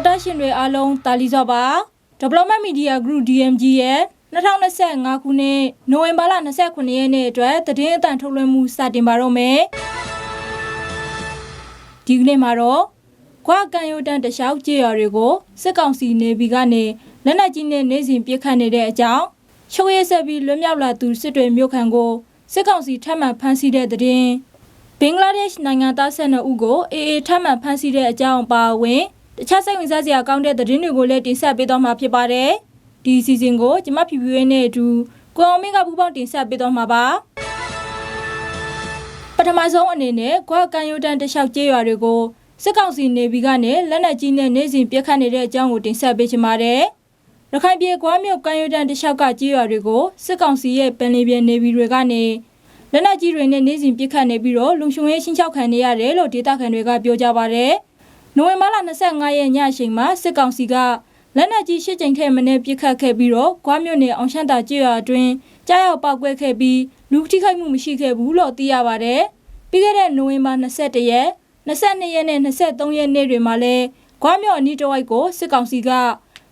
တော်တာရှင်တွေအားလုံးတာလီစောပါ Development Media Group DMG ရဲ့2025ခုနှစ်နိုဝင်ဘာလ29ရက်နေ့အတွက်သတင်းအတန်ထုတ်လွှင့်မှုစတင်ပါတော့မယ်ဒီကနေ့မှာတော့ခွာကန်ယိုတန်တခြားကြေးရွာတွေကိုစစ်ကောင်စီနေဗီကနေလက်နက်ကြီးနဲ့နေစဉ်ပြစ်ခတ်နေတဲ့အကြောင်းချိုးရဲဆက်ပြီးလွတ်မြောက်လာသူစစ်တွေမြို့ခံကိုစစ်ကောင်စီထပ်မံဖမ်းဆီးတဲ့တဲ့တင်ဘင်္ဂလားဒေ့ရှ်နိုင်ငံသား၁၂ဦးကိုအေအေထပ်မံဖမ်းဆီးတဲ့အကြောင်းပါဝင် တခြားစိတ်ဝင်စားစရာကောင်းတဲ့သတင်းတွေကိုလည်းတင်ဆက်ပေးသွားမှာဖြစ်ပါတယ်ဒီစီစဉ်ကိုကျမဖြူဖြူရဲနဲ့အတူကိုအောင်မင်းကပူပေါင်းတင်ဆက်ပေးသွားမှာပါပထမဆုံးအနေနဲ့ကွာကန်ယိုတန်တလျှောက်ကျေးရွာတွေကိုစစ်ကောင်စီနေဗီကနေလက်နက်ကြီးနဲ့နေစဉ်ပြစ်ခတ်နေတဲ့အကြောင်းကိုတင်ဆက်ပေးချင်ပါတယ်ရခိုင်ပြည်ကွာမြို့ကန်ယိုတန်တလျှောက်ကကျေးရွာတွေကိုစစ်ကောင်စီရဲ့ပန်လီပြည်နေဗီတွေကနေလက်နက်ကြီးတွေနဲ့နေစဉ်ပြစ်ခတ်နေပြီးတော့လုံခြုံရေးရှင်းချောက်ခံနေရတယ်လို့ဒေသခံတွေကပြောကြပါတယ်။ နိုဝင်ဘာလ25ရက်ညအချိန်မှာစစ်ကောင်စီကလက်နက်ကြီး၈ကြိမ်ထဲမင်းပြစ်ခတ်ခဲ့ပြီးတော့ကွာမြို့နယ်အောင်ရှမ်းတာကျေးရွာအတွင်းကြားရောက်ပောက်ကွဲခဲ့ပြီးလူထိခိုက်မှုမရှိခဲ့ဘူးလို့သိရပါတယ်။ပြီးခဲ့တဲ့နိုဝင်ဘာ21ရက်22ရက်နဲ့23ရက်နေ့တွေမှာလည်းကွာမြို့အနီးတစ်ဝိုက်ကိုစစ်ကောင်စီက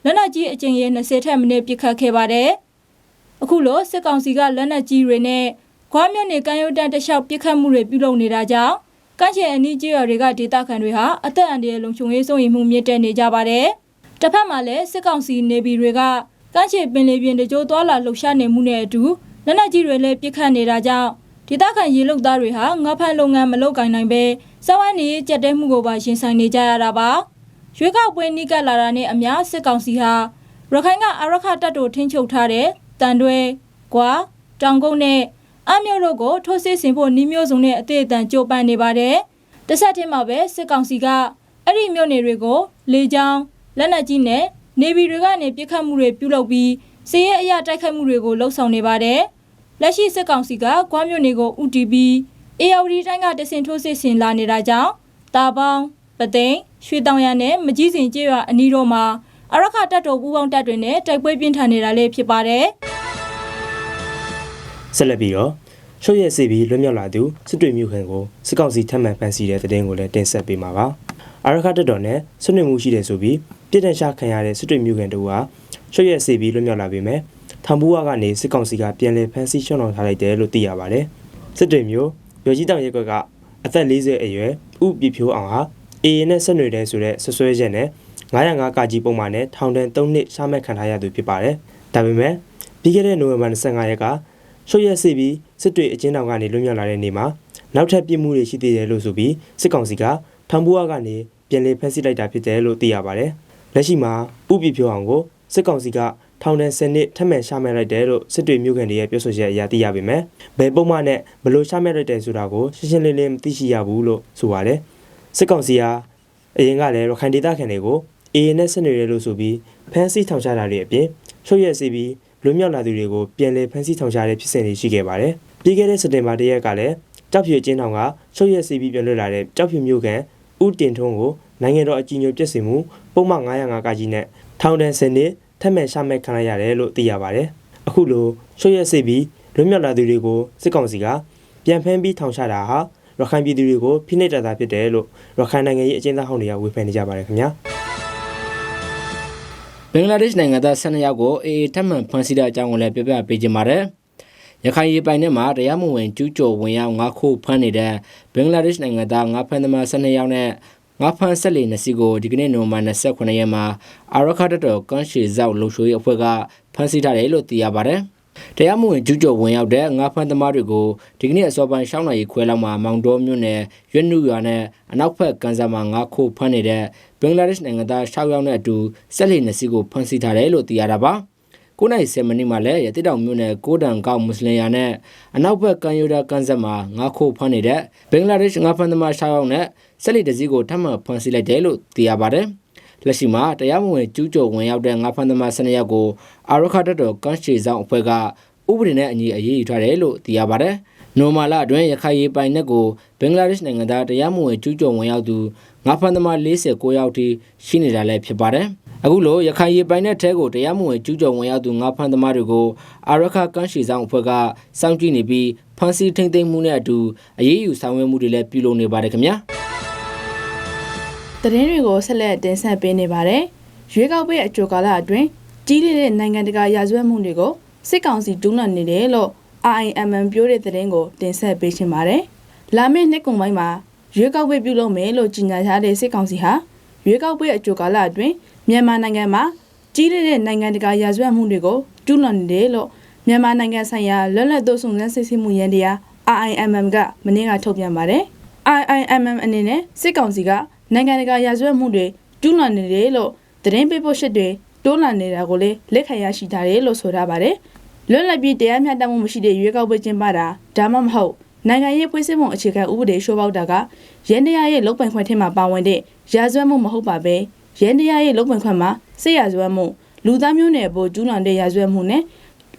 လက်နက်ကြီးအကြိမ်ရေ20ထက်မင်းပြစ်ခတ်ခဲ့ပါတယ်။အခုလိုစစ်ကောင်စီကလက်နက်ကြီးတွေနဲ့ခွားမြို့နယ်ကမ်းရိုးတန်းတလျှောက်ပြစ်ခတ်မှုတွေပြုလုပ်နေတာကြောင့် ကန့်ချင်အနီးကျေးရွာတွေကဒေသခံတွေဟာအသက်အန္တရာယ်လုံခြုံရေးစိုးရိမ်မှုမြင့်တက်နေကြပါတယ်။တစ်ဖက်မှာလည်းစစ်ကောင်စီနေပြည်တွေကကန့်ချင်ပင်လေပြင်တကြိုးသွားလာလှုပ်ရှားနေမှုနဲ့အတူလက်နက်ကြီးတွေလည်းပြစ်ခတ်နေတာကြောင့်ဒေသခံရေလုံသားတွေဟာငါးဖက်လုပ်ငန်းမလုပ်ကင်နိုင်ပဲစဝိုင်းနေကြက်တဲမှုကိုပါရှင်ဆိုင်နေကြရတာပါ။ရွေးကောက်ပွဲနီးကပ်လာတာနဲ့အများစစ်ကောင်စီဟာရခိုင်ကအရခတပ်တို့ထင်းချုပ်ထားတဲ့တန်တွဲ၊ကွာတောင်ကုန်းနဲ့ အမျိုးတို့ကိုထိုးစစ်ဆင်ဖို့နှီးမျိုးစုံနဲ့အသေးအတန်ကြိုးပမ်းနေပါတယ်။တစ်ဆက်တည်းမှာပဲစစ်ကောင်စီကအဲ့ဒီမျိုးနေတွေကိုလေကြောင်းလက်နက်ကြီးနဲ့နေဗီတွေကနေပြစ်ခတ်မှုတွေပြုလုပ်ပြီးစီးရဲအရာတိုက်ခိုက်မှုတွေကိုလှုံ့ဆော်နေပါတယ်။လက်ရှိစစ်ကောင်စီကကွာမျိုးနေကို UTB AOD တိုင်းကတဆင်ထိုးစစ်ဆင်လာနေတာကြောင့်တာပေါင်းပသိမ်ရွှေတောင်ရနဲ့မကြီးစင်ကျေးရွာအနီးတို့မှာအရခတပ်တော်ပူးပေါင်းတပ်တွေနဲ့တိုက်ပွဲပြင်းထန်နေတာလည်းဖြစ်ပါတယ်။ ဆက်လက်ပြီးတော့ရှုပ်ရက်စီပြီးလွတ်မြောက်လာသူစစ်တွေမြို့ခံကိုစစ်ကောင်စီထပ်မံဖမ်းဆီးတဲ့တဲ့တင်ကိုလည်းတင်ဆက်ပေးမှာပါအာရခတက်တော်နဲ့ဆွနွေမှုရှိတယ်ဆိုပြီးပြည်တန်ရှာခံရတဲ့စစ်တွေမြို့ခံတို့ဟာရှုပ်ရက်စီပြီးလွတ်မြောက်လာပေမဲ့ထောင်ဘူးဝကနေစစ်ကောင်စီကပြန်လည်ဖမ်းဆီးရှောင်တော်ထားလိုက်တယ်လို့သိရပါတယ်စစ်တွေမြို့ရော်ကြီးတောင်ရက်ကွက်ကအသက်40အရွယ်ဥပြဖြိုးအောင်ဟာအေအေနဲ့ဆက်နွယ်တယ်ဆိုတဲ့ဆွဆွဲချက်နဲ့905ကကြီးပုံမှန်နဲ့ထောင်ဒဏ်3နှစ်ရှားမှတ်ခံထားရသူဖြစ်ပါတယ်ဒါပေမဲ့ပြီးခဲ့တဲ့နိုဝင်ဘာ25ရက်က ရှုပ်ရက်စီပြီးစစ်တွေအချင်းတောင်ကနေလွတ်မြောက်လာတဲ့နေ့မှာနောက်ထပ်ပြစ်မှုတွေရှိသေးတယ်လို့ဆိုပြီးစစ်ကောင်စီကထောင်ဘူးဝကနေပြန်လည်ဖမ်းဆီးလိုက်တာဖြစ်တယ်လို့သိရပါတယ်။လက်ရှိမှာဥပီဖြိုးအောင်ကိုစစ်ကောင်စီကထောင်ဒဏ်10နှစ်ထပ်မံရှာမှတ်လိုက်တယ်လို့စစ်တွေမြို့ခံတွေရဲ့ပြောဆိုချက်အရသိရပေမဲ့ဘယ်ပုံမှန်နဲ့ဘယ်လိုရှာမှတ်လိုက်တယ်ဆိုတာကိုရှင်းရှင်းလင်းလင်းမသိရှိရဘူးလို့ဆိုပါတယ်။စစ်ကောင်စီဟာအရင်ကလည်းရခိုင်ဒေသခံတွေကိုအေအေနဲ့ဆက်နွယ်ရလို့ဆိုပြီးဖမ်းဆီးထောင်ချတာတွေအပြင်ရှုပ်ရက်စီပြီး လွတ်မြောက်လာသူတွေကိုပြန်လည်ဖမ်းဆီးထောင်ချတဲ့ဖြစ်စဉ်တွေရှိခဲ့ပါတယ်။ပြီးခဲ့တဲ့စက်တင်ဘာ၁ရက်ကလည်းကြောက်ဖြူကျင်းထောင်ကချုပ်ရက်စီပြီးပြန်လွတ်လာတဲ့ကြောက်ဖြူမျိုးကန်ဦးတင်ထွန်းကိုနိုင်ငံတော်အကြီးအကျယ်ပြည့်စုံမှုပုံမှန်905ကကြီးနဲ့ထောင်ဒဏ်10နှစ်ထပ်မံရှာမှတ်ခံရရတယ်လို့သိရပါတယ်။အခုလိုချုပ်ရက်စီပြီးလွတ်မြောက်လာသူတွေကိုစစ်ကောင်စီကပြန်ဖမ်းပြီးထောင်ချတာဟာရခိုင်ပြည်သူတွေကိုဖိနှိပ်တာတာဖြစ်တယ်လို့ရခိုင်နိုင်ငံရေးအကျဉ်းသားဟောင်းတွေကဝေဖန်နေကြပါတယ်ခင်ဗျာ။ဘ င်္ဂလားဒေ့ရှ်နိုင်ငံသား12ယောက်ကိုအေအေထပ်မံဖမ်းဆီးတဲ့အကြောင်းကိုလည်းပြပြပေးကြပါမယ်။ရခိုင်ရေပိုင်ထဲမှာတရားမဝင်ကျူးကျော်ဝင်ရောက်ငါးခုဖမ်းနေတဲ့ဘင်္ဂလားဒေ့ရှ်နိုင်ငံသားငါးဖမ်းသမား12ယောက်နဲ့ငါးဖမ်းဆက်လီနှစ်စီးကိုဒီကနေ့နိုဝင်ဘာ29ရက်မှာအာရခတ်တော်ကန်းရှေဇောက်လုံရှိုးရေးအဖွဲ့ကဖမ်းဆီးထားတယ်လို့သိရပါတယ်။ တရားမဝင်ကျူးကျော်ဝင်ရောက်တဲ့ငါးဖမ်းသမားတွေကိုဒီကနေ့အစောပိုင်းရှောင်းနိုင်ခွဲလောက်မှာမောင်တော်မြို့နယ်ရွက်နုရွာနဲ့အနောက်ဘက်ကန်ဆာမှာငါးခုဖမ်းနေတဲ့ဘင်္ဂလားဒေ့ရှ်နိုင်ငံသား6ယောက်နဲ့အတူဆက်လီနှစ်စီးကိုဖမ်းဆီးထားတယ်လို့သိရတာပါ။9နိုင်7မိနစ်မှာလည်းရတိတောင်မြို့နယ်ကိုတန်ကောက်မွတ်စလင်ယာနဲ့အနောက်ဘက်ကန်ယိုဒါကန်ဆက်မှာငါးခိုးဖမ်းနေတဲ့ဘင်္ဂလားဒေ့ရှ်ငါးဖမ်းသမား6ယောက်နဲ့ဆက်လီတစ်စီးကိုထပ်မံဖမ်းဆီးလိုက်တယ်လို့သိရပါတယ်။ လက်ရှိမှာတရားမဝင်ကျူးကျော်ဝင်ရောက်တဲ့ငါးဖမ်းသမား12ယောက်ကိုအာရခတ်တော်ကန်းရှေဆောင်အဖွဲ့ကဥပဒေနဲ့အညီအရေးယူထားတယ်လို့သိရပါတယ်။နိုမာလာအတွင်းရခိုင်ရေးပိုင်နက်ကိုဘင်္ဂလားဒေ့ရှ်နိုင်ငံသားတရားမဝင်ကျူးကျော်ဝင်ရောက်သူငါးဖမ်းသမား49ယောက်ထိရှိနေတာလည်းဖြစ်ပါတယ်။အခုလိုရခိုင်ရေးပိုင်နက်ထဲကိုတရားမဝင်ကျူးကျော်ဝင်ရောက်သူငါးဖမ်းသမားတွေကိုအာရခကန်းရှီဆောင်အဖွဲ့ကစောင့်ကြည့်နေပြီးဖမ်းဆီးထိန်းသိမ်းမှုနဲ့အတူအရေးယူဆောင်ရွက်မှုတွေလည်းပြုလုပ်နေပါတယ်ခင်ဗျာ။ သတင်းတွေကိုဆက်လက်တင်ဆက်ပေးနေပါတယ်။ရွေးကောက်ပွဲအကြိုကာလအတွင်းကြီးလေးတဲ့နိုင်ငံတကာရာဇဝတ်မှုတွေကိုစစ်ကောင်စီဒူးလန်နေတယ်လို့ IMM ပြောတဲ့သတင်းကိုတင်ဆက်ပေးချင်ပါတယ်။လာမယ့်နှစ်ကုန်ပိုင်းမှာရွေးကောက်ပွဲပြုလုပ်မယ်လို့ကြေညာထားတဲ့စစ်ကောင်စီဟာရွေးကောက်ပွဲအကြိုကာလအတွင်းမြန်မာနိုင်ငံမှာကြီးလေးတဲ့နိုင်ငံတကာရာဇဝတ်မှုတွေကိုဒူးလန်နေတယ်လို့မြန်မာနိုင်ငံဆိုင်ရာလွတ်လပ်သောစုံစမ်းစစ်ဆေးမှုရန်တရား IIMM ကမနေ့ကထုတ်ပြန်ပါတယ်။ IIMM အနေနဲ့စစ်ကောင်စီက နိုင်ငံတကာရာဇဝတ်မှုတွေကျူးလွန်နေတယ်လို့သတင်းပေးပို့ချက်တွေတိုးလန်နေတာကိုလည်းလက်ခံရရှိထားတယ်လို့ဆိုထားပါတယ်။လွတ်လပ်ပြီးတရားမျှတမှုမရှိတဲ့ရွေးကောက်ပွဲကျင်းပတာဒါမှမဟုတ်နိုင်ငံရေးဖွဲ့စည်းပုံအခြေခံဥပဒေရှုံးပေါက်တာကရန်တရားရဲ့လုံပိုင်ခွင့်ထဲမှာပါဝင်တဲ့ရာဇဝတ်မှုမဟုတ်ပါပဲရန်တရားရဲ့လုံပိုင်ခွင့်မှာစစ်ရာဇဝတ်မှုလူသားမျိုးနွယ်အပေါ်ကျူးလွန်တဲ့ရာဇဝတ်မှုနဲ့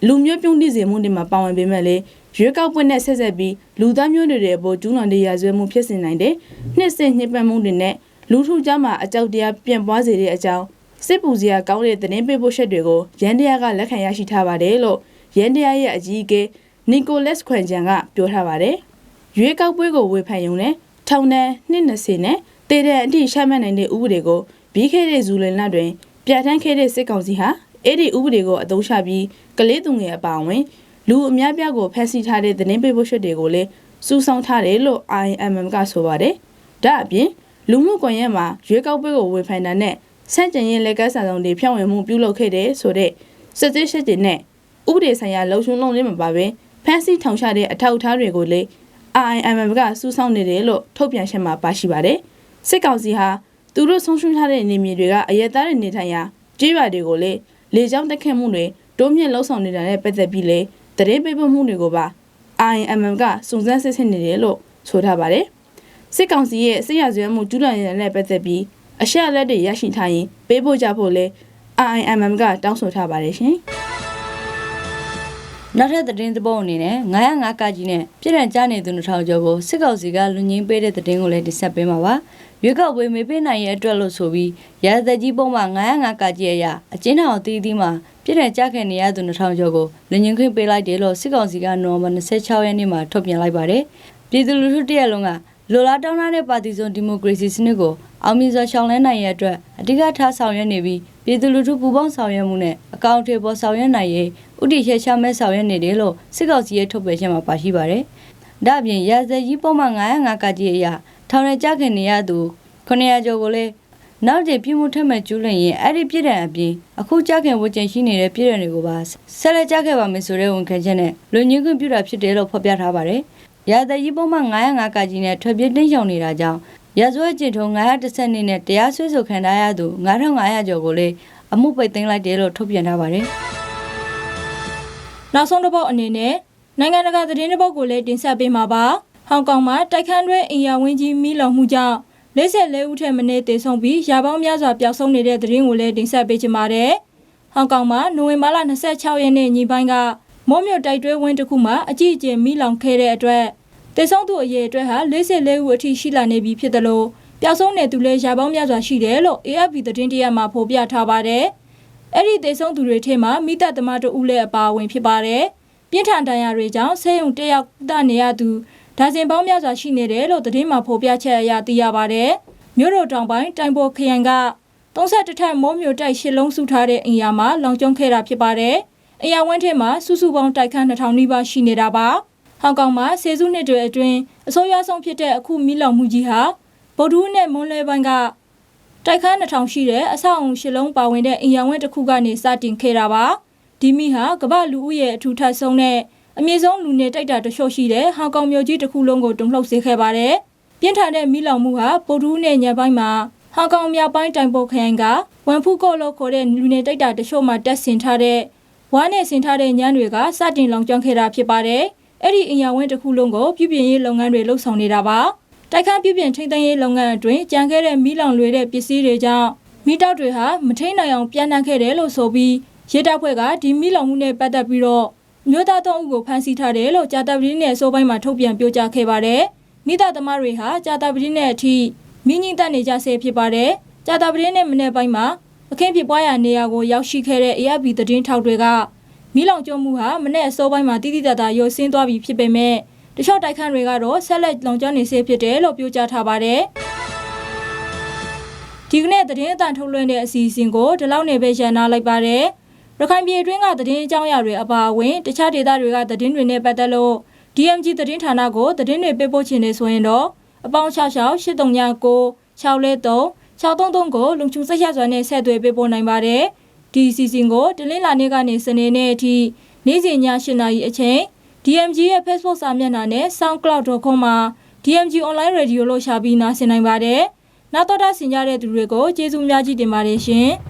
လူမျိုးပြုံးတိစေမှုတွေမှာပါဝင်ပေမဲ့လည်း ရွေးကောက်ပွဲနဲ့ဆက်ဆက်ပြီးလူသားမျိုးနွယ်တွေအပေါ်ကျူးလွန်တဲ့ရာဇဝတ်မှုဖြစ်စေနိုင်တဲ့နှစ်ဆင့်ညှဉ်းပန်းမှုတွေနဲ့လူထုကြားမှာအကြောက်တရားပြန့်ပွားစေတဲ့အကြောင်းစစ်ပူစရာကောင်းတဲ့သတင်းပေးပို့ချက်တွေကိုရန်တရားကလက်ခံရရှိထားပါတယ်လို့ရန်တရားရဲ့အကြီးအကဲနီကိုလက်စ်ခွန်ဂျန်ကပြောထားပါတယ်။ရွေးကောက်ပွဲကိုဝေဖန်ရုံနဲ့ထောင်ဒဏ်220နဲ့တည်တဲ့အထိရှာမှတ်နိုင်တဲ့ဥပဒေကိုပြီးခဲ့တဲ့ဇူလိုင်လတွင်ပြဋ္ဌာန်းခဲ့တဲ့စစ်ကောင်စီဟာအဲ့ဒီဥပဒေကိုအသုံးချပြီးကလေးသူငယ်အပါအဝင် လူအများပြားကိုဖမ်းဆီးထားတဲ့သတင်းပေးပို့ချက်တွေကိုလည်းစူးစောင်းထားတယ်လို့ IMM ကဆိုပါတယ်။ဒါအပြင်လူမှုကွန်ရက်မှာရွေးကောက်ပွဲကိုဝေဖန်တာနဲ့ဆန့်ကျင်ရေးလက်ကစားဆောင်တွေဖြန့်ဝေမှုပြုလုပ်ခဲ့တဲ့ဆိုတဲ့စစ်သေးချက်တွေနဲ့ဥပဒေဆိုင်ရာလုံခြုံလုံးလေးမှာပါပဲဖမ်းဆီးထောင်ချတဲ့အထောက်အထားတွေကိုလည်း IMM ကစူးစောင်းနေတယ်လို့ထုတ်ပြန်ချက်မှာပါရှိပါတယ်။စစ်ကောင်စီဟာသူတို့ဆုံးရှုံးထားတဲ့နေမြေတွေကအရက်သားတွေနေထိုင်ရာကြေးရွာတွေကိုလည်းလေကြောင်းတက်ခတ်မှုတွေတိုးမြင့်လှုပ်ဆောင်နေတာနဲ့ပတ်သက်ပြီးလေ သတင်းပေးပို့မှုတွေကိုပါ IMM ကစုံစမ်းစစ်ဆေးနေတယ်လို့ဆိုထားပါတယ်။စစ်ကောင်စီရဲ့စစ်ရဇွဲမှုကျူးလွန်ရတဲ့နဲ့ပတ်သက်ပြီးအရှက်လက်တွေရရှိထားရင်ပေးပို့ကြဖို့လဲ IMM ကတောင်းဆိုထားပါတယ်ရှင်။နောက်ထပ်သတင်းသဘောအနေနဲ့905ကကြီးနဲ့ပြည်ရန်ကြားနေသူ2000ကျော်ကိုစစ်ကောင်စီကလူငင်းပေးတဲ့သတင်းကိုလည်းတင်ဆက်ပေးမှာပါ။ရွေးကောက်ပွဲမေးပေးနိုင်ရဲ့အတွက်လို့ဆိုပြီးရာဇသက်ကြီးပုံမှန်905ကကြီးရဲ့အရအကျဉ်းထောင်အသီးသီးမှာ ပြည်ရန်ကြားခဲ့နေရသူ2000ကျော်ကိုလူငင်းခွင့်ပေးလိုက်တယ်လို့စစ်ကောင်စီကနိုဝင်ဘာ26ရက်နေ့မှာထုတ်ပြန်လိုက်ပါတယ်။ပြည်သူလူထုတရက်လုံးကလိုလားတောင်းထားတဲ့ပါတီစုံဒီမိုကရေစီစနစ်ကိုအောင်မြင်စွာရှောင်လန်းနိုင်ရတဲ့အတွက်အဓိကထားဆောင်ရွက်နေပြီးပြည်သူလူထုပူးပေါင်းဆောင်ရွက်မှုနဲ့အကောင့်တွေပေါ်ဆောင်ရွက်နိုင်ရေးဥတီရှေရှာမဲ့ဆောင်ရွက်နေတယ်လို့စစ်ကောင်စီရဲ့ထုတ်ပြန်ချက်မှာပါရှိပါတယ်။ဒါ့အပြင်ရာဇကြီးပုံမှန်905ကကြီးအရာထောင်ရကြခင်နေရသူ900ကျော်ကိုလည်း နောက်တည်ပြမှုထက်မဲ့ကျူးလွန်ရင်အဲ့ဒီပြည်တယ်အပြင်အခုကြခင်ဝကျင်ရှိနေတဲ့ပြည်တယ်တွေကိုပါဆက်လက်ကြခဲ့ပါမယ်ဆိုတဲ့ဝန်ခံချက်နဲ့လူညင်းခွင့်ပြုတာဖြစ်တယ်လို့ဖော်ပြထားပါတယ်။ရာဇကြီးပုံမှန်905ကကြီးနဲ့ထွက်ပြေးတင်းရှောင်နေတာကြောင့်ရာဇဝတ်ကျင့်ထုံး910နှစ်နဲ့တရားစွဲဆိုခံထားရသူ9500ကျော်ကိုလည်းအမှုပိတ်သိမ်းလိုက်တယ်လို့ထုတ်ပြန်ထားပါတယ်နောက်ဆုံးတစ်ပုတ်အနေနဲ့နိုင်ငံတကာသတင်းတစ်ပုတ်ကိုလည်းတင်ဆက်ပေးမှာပါဟောင်ကောင်မှာတိုက်ခန်းတွဲအင်ယာဝင်းကြီးမိလောင်မှုကြောင့် 44ဦးထက်မနည်းတေဆုံးပြီးရာပေါင်းများစွာပျောက်ဆုံးနေတဲ့သတင်းကိုလည်းတင်ဆက်ပေးချင်ပါတယ်ဟောင်ကောင်မှာနိုဝင်ဘာလ26ရက်နေ့ညပိုင်းကမိုးမြုပ်တိုက်တွဲဝင်းတစ်ခုမှာအကြီးအကျယ်မိလောင်ခဲ့တဲ့အတွက်တေဆုံးသူအရေအတွက်ဟာ44ဦးအထိရှိလာနေပြီဖြစ်တယ်လို့ပျောက်ဆုံးနေသူလည်းရာပေါင်းများစွာရှိတယ်လို့ AFP သတင်းတရက်မှာဖော်ပြထားပါတယ်။အဲ့ဒီတေဆုံးသူတွေထဲမှာမိသက်သမားတို့ဦးလည်းအပါအဝင်ဖြစ်ပါတယ်။ပြင်းထန်ဒဏ်ရာတွေကြောင့်ဆေးရုံတက်ရောက်တနေရသူ ဒါဇင်ပေါင်းများစွာရှိနေတယ်လို့သတင်းမှာဖော်ပြချက်အရသိရပါတယ်။မြို့တော်တောင်ပိုင်းတိုင်ပေါ်ခရိုင်က31ထပ်မိုးမျိုးတိုက်ရှစ်လုံးစုထားတဲ့အင်ယာမှာလောင်ကျွမ်းခဲ့တာဖြစ်ပါတယ်။အင်ယာဝင်းထဲမှာစုစုပေါင်းတိုက်ခန်း2000နီးပါးရှိနေတာပါ။ဟောင်ကောင်မှာဆေးစုနှစ်တွေအတွင်းအဆိုးရွားဆုံးဖြစ်တဲ့အခုမီးလောင်မှုကြီးဟာဗုဒ္ဓဟူးနဲ့မွန်းလွဲပိုင်းကတိုက်ခန်း2000ရှိတဲ့အဆောက်အုံရှစ်လုံးပါဝင်တဲ့အင်ယာဝင်းတစ်ခုကနေစတင်ခဲ့တာပါဒီမီဟာကမ္ဘာလူဦးရဲ့အထူထပ်ဆုံးနဲ့ အမြင့်ဆုံးလူနေတိုက်တာတချို့ရှိတဲ့ဟောင်ကောင်မြို့ကြီးတစ်ခုလုံးကိုတုန်လှုပ်စေခဲ့ပါတယ်ပြင်းထန်တဲ့မီးလောင်မှုဟာဗုဒ္ဓဟူးနဲ့ညပိုင်းမှာဟောင်ကောင်မြောက်ပိုင်းတိုင်ပိုခရိုင်ကဝန်ဖူးကော့လို့ခေါ်တဲ့လူနေတိုက်တာတချို့မှာတက်ဆင်ထားတဲ့ဝါးနဲ့ဆင်ထားတဲ့ညမ်းတွေကစတင်လောင်ကျွမ်းခဲ့တာဖြစ်ပါတယ်အဲ့ဒီအင်ယာဝင်းတစ်ခုလုံးကိုပြုပြင်ရေးလုပ်ငန်းတွေလှုပ်ဆောင်နေတာပါတိုက်ခန်းပြုပြင်ထိန်းသိမ်းရေးလုပ်ငန်းအတွင်းကြံခဲ့တဲ့မီးလောင်လွေတဲ့ပစ္စည်းတွေကြောင့်မီးတောက်တွေဟာမထိန်နိုင်အောင်ပြန်နှံခဲ့တယ်လို့ဆိုပြီးရဲတပ်ဖွဲ့ကဒီမီးလောင်မှုနဲ့ပတ်သက်ပြီးတော့ မြို့သားသုံးဦးကိုဖမ်းဆီးထားတယ်လို့ကြာတာပတိနဲ့အစိုးပိုင်းမှာထုတ်ပြန်ပြောကြားခဲ့ပါတယ်မိသားသမားတွေဟာကြာတာပတိနဲ့အထိမိငိမ့်တက်နေကြဆဲဖြစ်ပါတယ်ကြာတာပတိနဲ့မနေ့ပိုင်းမှာအခင်းဖြစ်ပွားရာနေရာကိုရောက်ရှိခဲ့တဲ့ AFP သတင်းထောက်တွေကမီးလောင်ကျွမ်းမှုဟာမနေ့အစောပိုင်းမှာတိတိတတ်တာရုပ်ဆင်းသွားပြီဖြစ်ပေမဲ့တချို့တိုက်ခန်းတွေကတော့ဆက်လက်လောင်ကျွမ်းနေဆဲဖြစ်တယ်လို့ပြောကြားထားပါတယ်။ဒီကနေ့သတင်းအတန်ထုတ်လွှင့်တဲ့အစီအစဉ်ကိုဒီလောက်နေပဲရန်နာလိုက်ပါတယ် ရခိုင်ပြည်တွင်းကသတင်းအကြောင်းအရာတွေအပါအဝင်တခြားဒေသတွေကသတင်းတွေနဲ့ပတ်သက်လို့ DMG သတင်းဌာနကိုသတင်းတွေပေးပို့ချင်နေဆိုရင်တော့အပေါင်း66 8396 6let3 633ကိုလုံချုံဆက်ရစွာနဲ့ဆက်သွယ်ပေးပို့နိုင်ပါတယ်ဒီအစီအစဉ်ကိုတလင်းလာနေ့ကနေစနေနေ့အထိနေ့စဉ်ည8:00နာရီအချိန် DMG ရဲ့ Facebook စာမျက်နှာနဲ့ soundcloud.com မှာ DMG online radio လို့ရှာပြီးနားဆင်နိုင်ပါတယ်နောက်တော့တာဆင်ကြတဲ့သူတွေကိုကျေးဇူးများကြီးတင်ပါတယ်ရှင်။